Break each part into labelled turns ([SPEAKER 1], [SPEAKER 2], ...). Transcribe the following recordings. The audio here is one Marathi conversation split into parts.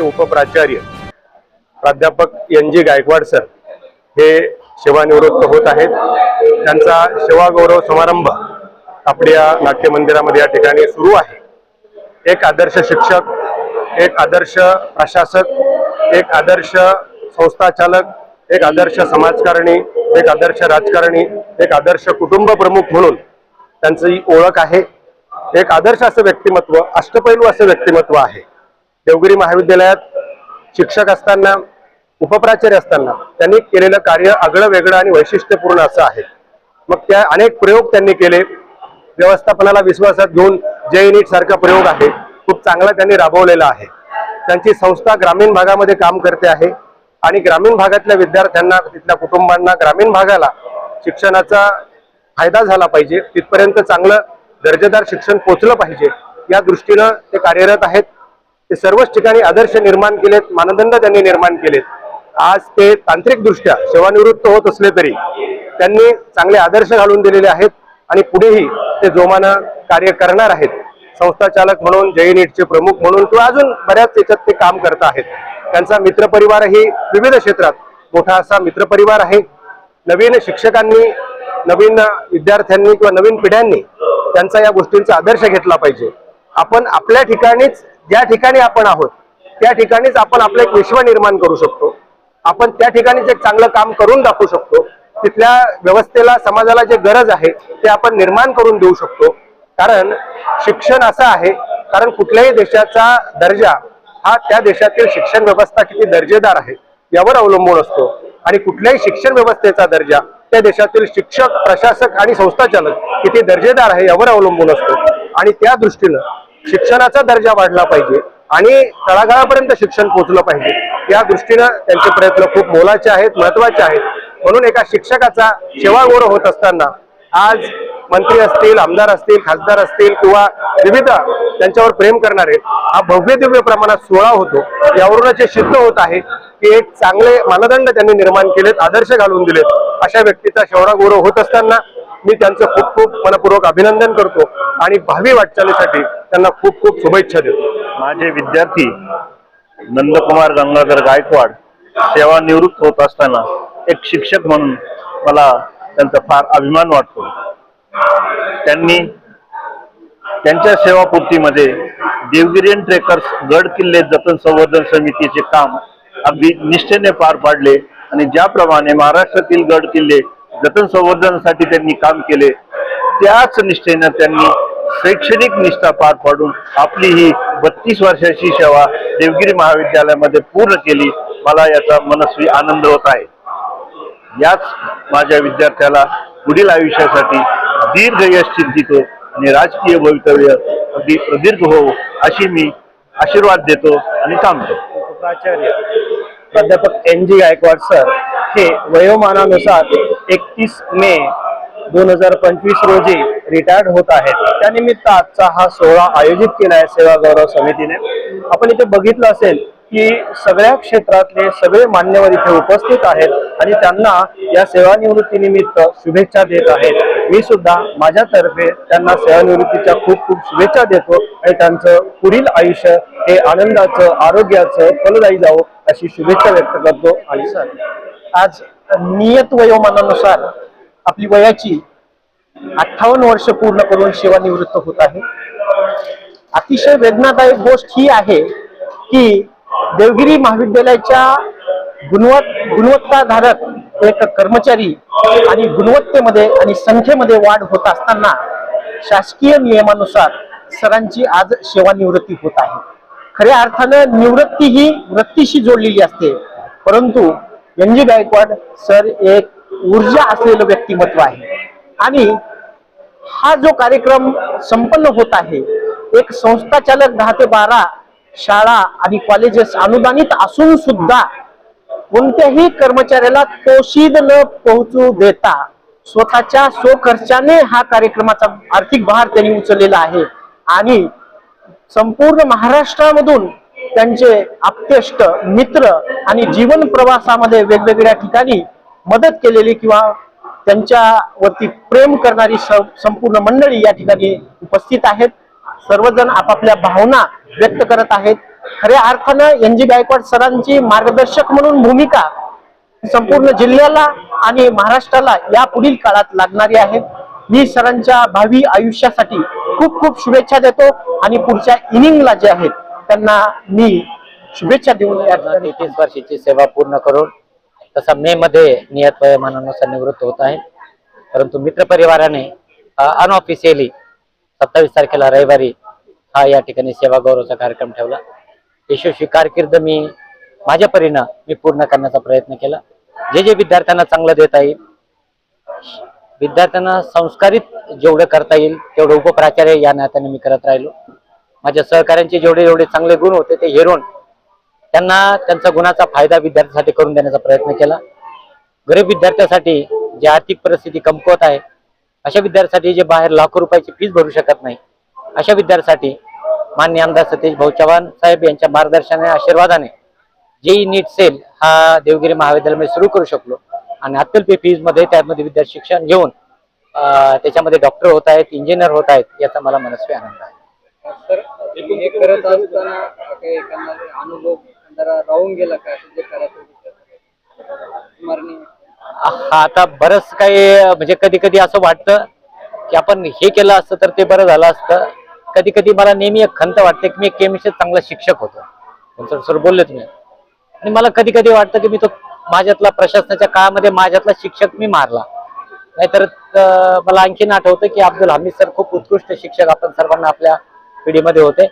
[SPEAKER 1] उपप्राचार्य प्राध्यापक एन जी गायकवाड सर हे सेवानिवृत्त होत आहेत. त्यांचा सेवागौरव समारंभ आपल्या नाट्य मंदिरामध्ये या ठिकाणी सुरू आहे. एक आदर्श शिक्षक एक आदर्श प्रशासक एक आदर्श संस्थाचालक एक आदर्श समाजकारणी एक आदर्श राजकारणी एक आदर्श कुटुंब प्रमुख म्हणून त्यांची ओळख आहे. एक आदर्श असं व्यक्तिमत्व अष्टपैलू असं व्यक्तिमत्व आहे. देवगिरी महाविद्यालयात शिक्षक असताना उपप्राचार्य असताना त्यांनी केलेलं कार्य आगळं वेगळं आणि वैशिष्ट्यपूर्ण असं आहे. मग त्या अनेक प्रयोग त्यांनी केले. व्यवस्थापनाला विश्वासात घेऊन जे नीट सारखा प्रयोग आहे खूप चांगला त्यांनी राबवलेला आहे. त्यांची संस्था ग्रामीण भागामध्ये काम करते आहे आणि ग्रामीण भागातल्या विद्यार्थ्यांना तिथल्या कुटुंबांना ग्रामीण भागाला शिक्षणाचा फायदा झाला पाहिजे. तिथपर्यंत चांगलं दर्जेदार शिक्षण पोचलं पाहिजे. या दृष्टीनं ते कार्यरत आहेत. ते सर्वच ठिकाणी आदर्श निर्माण केलेत मानदंड त्यांनी निर्माण केलेत. आज ते तांत्रिकदृष्ट्या सेवानिवृत्त होत असले तरी त्यांनी चांगले आदर्श घालून दिलेले आहेत आणि पुढेही ते जोमानं कार्य करणार आहेत. संस्थाचालक म्हणून जय नीटचे प्रमुख म्हणून किंवा अजून बऱ्याच याच्यात ते काम करत आहेत. त्यांचा मित्रपरिवारही विविध क्षेत्रात मोठा असा मित्रपरिवार आहे. नवीन शिक्षकांनी नवीन विद्यार्थ्यांनी किंवा नवीन पिढ्यांनी त्यांचा या गोष्टींचा आदर्श घेतला पाहिजे. आपण आपल्या ठिकाणीच ज्या ठिकाणी आपण आहोत त्या ठिकाणीच आपण आपलं एक विश्व निर्माण करू शकतो. आपण त्या ठिकाणीच एक चांगलं काम करून दाखवू शकतो. तिथल्या व्यवस्थेला समाजाला जे गरज आहे ते आपण निर्माण करून देऊ शकतो. कारण शिक्षण असं आहे कारण कुठल्याही देशाचा दर्जा हा त्या देशातील शिक्षण व्यवस्था किती दर्जेदार आहे यावर अवलंबून असतो. आणि कुठल्याही शिक्षण व्यवस्थेचा दर्जा त्या देशातील शिक्षक प्रशासक आणि संस्थाचालक किती दर्जेदार आहे यावर अवलंबून असतो. आणि त्या दृष्टीनं शिक्षणाचा दर्जा वाढला पाहिजे आणि तळागाळापर्यंत शिक्षण पोहोचलं पाहिजे. या दृष्टीनं त्यांचे प्रयत्न खूप मोलाचे आहेत महत्त्वाचे आहेत. म्हणून एका शिक्षकाचा सेवागौरव होत असताना आज मंत्री असतील आमदार असतील खासदार असतील किंवा विविध त्यांच्यावर प्रेम करणारे हा भव्य दिव्य प्रमाणात सोहळा होतो. यावरूनच हे सिद्ध होत आहे की एक चांगले मानदंड त्यांनी निर्माण केलेत आदर्श घालून दिलेत. अशा व्यक्तीचा शेवडा गौरव होत असताना मी त्यांचं खूप खूप मनपूर्वक अभिनंदन करतो आणि भावी वाटचालीसाठी त्यांना खूप खूप शुभेच्छा देतो.
[SPEAKER 2] माझे विद्यार्थी नंदकुमार गंगाधर गायकवाड सेवानिवृत्त होत असताना एक शिक्षक म्हणून मला त्यांचा फार अभिमान वाटतो. त्यांनी त्यांच्या सेवापूर्तीमध्ये देवगिरियन ट्रेकर्स गड किल्ले जतन संवर्धन समितीचे काम अगदी निष्ठेने पार पाडले आणि ज्याप्रमाणे महाराष्ट्रातील गड किल्ले जतन संवर्धनासाठी त्यांनी काम केले. त्याच निष्ठेनं त्यांनी शैक्षणिक निष्ठा पार पाडून आपली ही बत्तीस वर्षाची सेवा देवगिरी महाविद्यालयामध्ये पूर्ण केली. मला याचा मनस्वी आनंद होत आहे. याच माझ्या विद्यार्थ्याला पुढील आयुष्यासाठी दीर्घ यश चिंतितो आणि राजकीय भवितव्य अगदी प्रदीर्घ हो अशी मी आशीर्वाद देतो आणि थांबतो
[SPEAKER 1] प्राचार्य प्राध्यापक एन जी गायकवाड सर हे वयोमानानुसार एकतीस मे दोन हजार पंचवीस रोजी रिटायर्ड होत आहेत. त्यानिमित्त आजचा हा सोहळा आयोजित केला आहे सेवा गौरव समितीने. आपण इथे बघितलं असेल की सगळ्या क्षेत्रातले सगळे मान्यवर इथे उपस्थित आहेत आणि त्यांना या सेवानिवृत्तीनिमित्त शुभेच्छा देत आहेत. मी सुद्धा माझ्यातर्फे त्यांना सेवानिवृत्तीच्या खूप खूप शुभेच्छा देतो आणि त्यांचं पुढील आयुष्य हे आनंदाचं आरोग्याचं फलदायी जावं अशी शुभेच्छा व्यक्त करतो आणि सर आज नियत वयोमानानुसार आपली वयाची अठ्ठावन्न वर्ष पूर्ण करून सेवानिवृत्त होत आहे. अतिशय वेदनादायक गोष्ट ही आहे की देवगिरी महाविद्यालयाच्या गुणवत गुणवत्ताधारक एक कर्मचारी आणि गुणवत्तेमध्ये आणि संख्येमध्ये वाढ होत असताना शासकीय नियमानुसार सरांची आज सेवानिवृत्ती होत आहे. खऱ्या अर्थानं निवृत्ती ही वृत्तीशी जोडलेली असते. परंतु एन जी गायकवाड सर एक ऊर्जा असलेलं व्यक्तिमत्व आहे. आणि हा जो कार्यक्रम संपन्न होत आहे एक संस्थाचालक दहा ते बारा शाळा आणि कॉलेजेस अनुदानित असून सुद्धा कोणत्याही कर्मचाऱ्याला तोशीद न पोहोचू देता स्वतःच्या स्वखर्चाने हा कार्यक्रमाचा आर्थिक भार त्यांनी उचललेला आहे. आणि संपूर्ण महाराष्ट्रामधून त्यांचे आप्तेष्ट मित्र आणि जीवन प्रवासामध्ये वेगवेगळ्या ठिकाणी मदत केलेली किंवा त्यांच्यावरती प्रेम करणारी संपूर्ण मंडळी या ठिकाणी उपस्थित आहेत. सर्वजण आपापल्या भावना व्यक्त करत आहेत.
[SPEAKER 3] खऱ्या अर्थानं एन जी गायकवाड सरांची मार्गदर्शक म्हणून भूमिका संपूर्ण जिल्ह्याला आणि महाराष्ट्राला या पुढील काळात लागणारी आहे. मी सरांच्या भावी आयुष्यासाठी खूप खूप शुभेच्छा देतो. आणि पुढच्या इनिंगला जे आहेत त्यांना मी शुभेच्छा देऊन या ठिकाणी
[SPEAKER 4] वर्षाची सेवा पूर्ण करून तसा मे मध्ये नियत वयोमानानुसार निवृत्त होत आहे. परंतु मित्र परिवाराने अनऑफिशियली सत्तावीस तारखेला रविवारी हा या ठिकाणी सेवा गौरवचा कार्यक्रम ठेवला. यशस्वी कारकीर्द मी माझ्या परीनं मी पूर्ण करण्याचा प्रयत्न केला. जे जे विद्यार्थ्यांना चांगलं देता येईल विद्यार्थ्यांना संस्कारित जेवढं करता येईल तेवढं उपप्राचार्य या नात्याने मी करत राहिलो. माझ्या सहकाऱ्यांचे जेवढे जेवढे चांगले गुण होते ते हेरून त्यांना त्यांचा गुणाचा फायदा विद्यार्थ्यांसाठी करून देण्याचा प्रयत्न केला. गरीब विद्यार्थ्यासाठी जी आर्थिक परिस्थिती कमकुवत आहे अशा विद्यार्थ्यांसाठी जे बाहेर लाखो रुपयाची फीस भरू शकत नाही अशा विद्यार्थ्यांसाठी मान्य आमदार सतीश भाऊ चव्हाण साहेब यांच्या मार्गदर्शनाने आशीर्वादाने जेई नीट सेल हा देवगिरी महाविद्यालयामध्ये सुरू करू शकलो. आणि अत्यल्प फीजमध्ये त्यामध्ये विद्यार्थी शिक्षण घेऊन त्याच्यामध्ये डॉक्टर होत आहेत इंजिनियर होत आहेत याचा मला मनस्वी आनंद आहे.
[SPEAKER 5] हे करत असताना अनुभव राहून गेला
[SPEAKER 4] हा आता बरंच काही म्हणजे कधी कधी असं वाटतं की आपण हे केलं असतं तर ते बरं झालं असतं. कधी कधी मला नेहमी एक खंत वाटते की मी एक केमिस्ट्री चांगला शिक्षक होतो. सर सर बोलले तुम्ही. आणि मला कधी कधी वाटतं की मी तो माझ्यातला प्रशासनाच्या काळामध्ये माझ्यातला शिक्षक मी मारला. नाहीतर मला आणखीन आठवतं की अब्दुल हमीद सर खूप उत्कृष्ट शिक्षक आपण सर्वांना आपल्या पिढीमध्ये होते.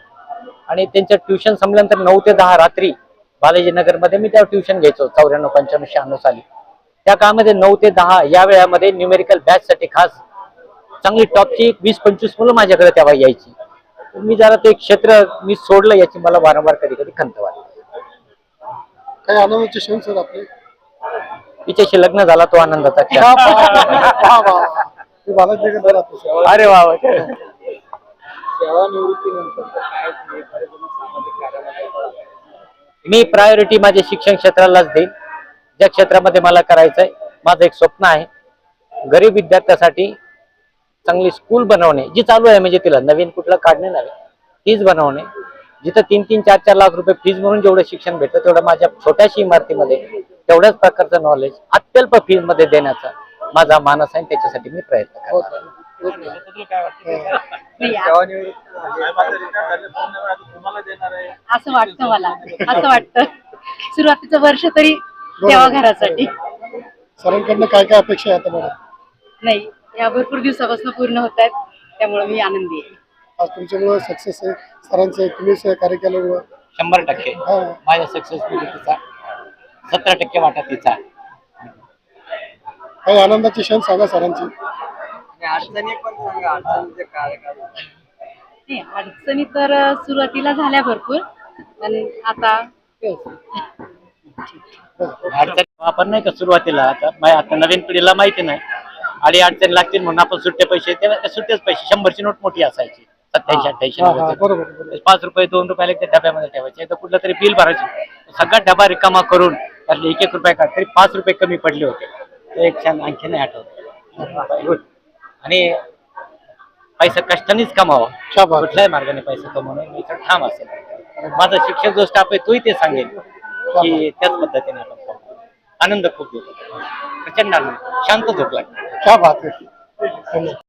[SPEAKER 4] आणि त्यांच्या ट्युशन संपल्यानंतर नऊ ते दहा रात्री बालाजीनगरमध्ये मी त्या ट्युशन घ्यायचो चौऱ्याण्णव पंच्याण्णव शहाण्णव साली त्या काळामध्ये नऊ ते दहा या वेळामध्ये न्यूमेरिकल बॅच साठी खास चांगली टॉपची वीस पंचवीस मुलं माझ्याकडे तेव्हा यायची. मी जरा ते क्षेत्र मी सोडलं याची मला वारंवार कधी कधी खंत वाटते.
[SPEAKER 6] काही क्षण सर आपले?
[SPEAKER 4] तिच्याशी लग्न झाला तो आनंदाचा क्षण. अरे वा. मी प्रायोरिटी माझ्या शिक्षण क्षेत्रालाच देईन. ज्या क्षेत्रामध्ये मला करायचंय माझं एक स्वप्न आहे गरीब विद्यार्थ्यासाठी चांगली स्कूल बनवणे. जी चालू आहे म्हणजे तिला नवीन कुठलं काढणे नव्हे तीच बनवणे. जिथं तीन तीन चार चार लाख रुपये फीज म्हणून जेवढं शिक्षण भेटतं तेवढं माझ्या छोट्याशी इमारतीमध्ये तेवढ्याच प्रकारचं नॉलेज अत्यल्प फीजमध्ये देण्याचा माझा मानस आहे आणि त्याच्यासाठी मी प्रयत्न करतो
[SPEAKER 7] असं वाटतं मला. असं वाटतं. सुरुवातीचं वर्ष तरी तेव्हा घरासाठी.
[SPEAKER 6] सरांकडनं काय काय अपेक्षा आहे आता
[SPEAKER 7] नाही या भरपूर दिवसापासून पूर्ण होत आहेत त्यामुळे मी आनंदी आहे.
[SPEAKER 6] आज तुमच्यामुळे सक्सेस आहे. सरांचं तुम्ही सहकार्य केल्यामुळं.
[SPEAKER 4] शंभर टक्के.
[SPEAKER 6] हा.
[SPEAKER 4] माझ्या सक्सेस तिचा सतरा टक्के वाटा तिचा.
[SPEAKER 6] काही आनंदाचे क्षण सांगा सरांची.
[SPEAKER 5] आणि अडचणी पण सांगा अडचणीचे कार्यकाळ
[SPEAKER 7] नाही, अडचणी तर अं, सुरुवातीला झाल्या भरपूर पण आता व्यवस्थित.
[SPEAKER 4] अडचण आपण नाही का सुरुवातीला आता मा- आता नवीन पिढीला माहिती नाही. आणि अडचणी लागतील म्हणून आपण सुट्टे पैसे ते सुट्टेच पैसे शंभरची नोट मोठी असायची. सत्याऐंशी अठ्ठ्याऐंशी
[SPEAKER 6] हा हा. बरोबर
[SPEAKER 4] पाच रुपये दोन रुपयाला त्या डब्यामध्ये ठेवायचे. तर कुठलं तरी बिल भरायचे. सगळा डबा रिकामा करून त्यातले एक एक रुपये काढ तरी पाच रुपये कमी पडले होते. ते एक क्षण आणखी नाही आठवत. आणि पैसा कष्टानेच कमावा.
[SPEAKER 6] क्या बात
[SPEAKER 4] कुठल्याही मार्गाने पैसा कमवणं मी तर ठाम असेल. माझा शिक्षक जो स्टाफ आहे तोही ते सांगेल की त्याच पद्धतीने आपण. आनंद खूप येतो प्रचंड आनंद. शांत झोप लागते.
[SPEAKER 6] क्या बात आहे. धन्यवाद.